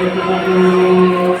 দিয়েছ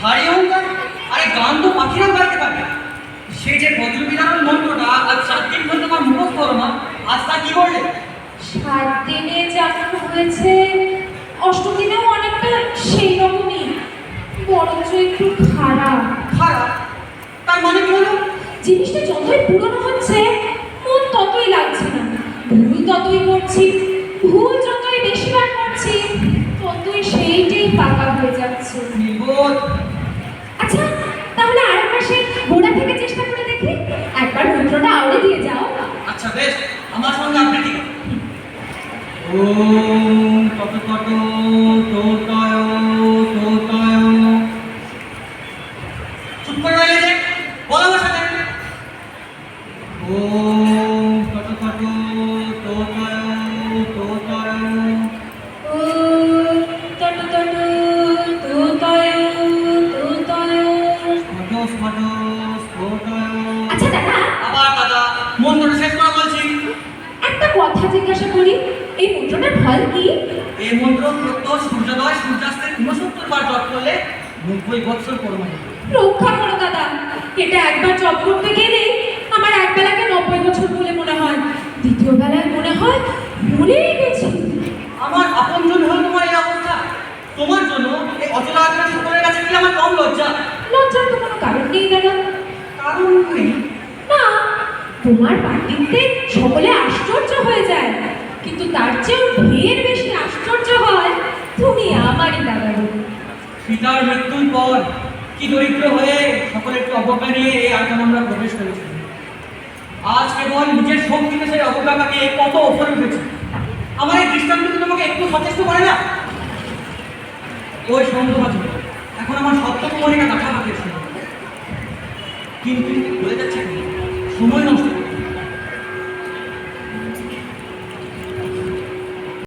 ভারী অহংকার আরে গান তো পাখিরাও গাইতে পারে। সে যে বজ্রবিধারণ মন্ত্রটা আজ সাত দিন ধরে তোমার মুখস্থ হলো না আজ তা কি করলে সাত দিনে যেমন হয়েছে অষ্টদিনেও অনেকটা সেই রকমই বরঞ্চ একটু খারাপ। খারাপ? তার মানে কি হলো? জিনিসটা যতই পুরনো হচ্ছে মন ততই লাগছে না। ভুল ততই করছি তত তত তোতায় তোতায় চুপ করে রইলে বলো আমার সাথে ওম কি এই মন্ত্র সূর্যোদয় সূর্যাস্তের উনসত্তর বার জপ করলে নব্বই বৎসর রক্ষা করো দাদা এটা একবার জব করতে গেলেই আমার এক বেলাকে নব্বই বছর বলে মনে হয় দ্বিতীয় বেলায় মনে হয় ভুলেই গেছি। আমার আপনজন হলো তোমার এই অবস্থা। তোমার জন্য এই অচলা আগ্রা সকলের কাছে কি আমার কম লজ্জা? লজ্জার তো কোনো কারণ নেই দাদা। কারণ নেই না তোমার পার্টিতে সকলে আশ্চর্য হয়ে যায় কিন্তু তার চেয়েও ঢের বেশি আশ্চর্য হয় তুমি আমারই দাদা গো। পিতার মৃত্যুর পর কি দরিদ্র হয়ে সকলের একটু অবজ্ঞা নিয়ে এই আয়োজন আমরা প্রবেশ করেছি? আজ কেবল নিজের শক্তিতে সেই অবজ্ঞা কাটিয়ে কত ওপরে উঠেছে। আমার এই দৃষ্টান্ত তোমাকে একটু সচেষ্ট করে না? ওই সন্দেহ এখন আমার সত্য কুমারীকে দেখা পাঠিয়েছিল কিন্তু বলে যাচ্ছে সময়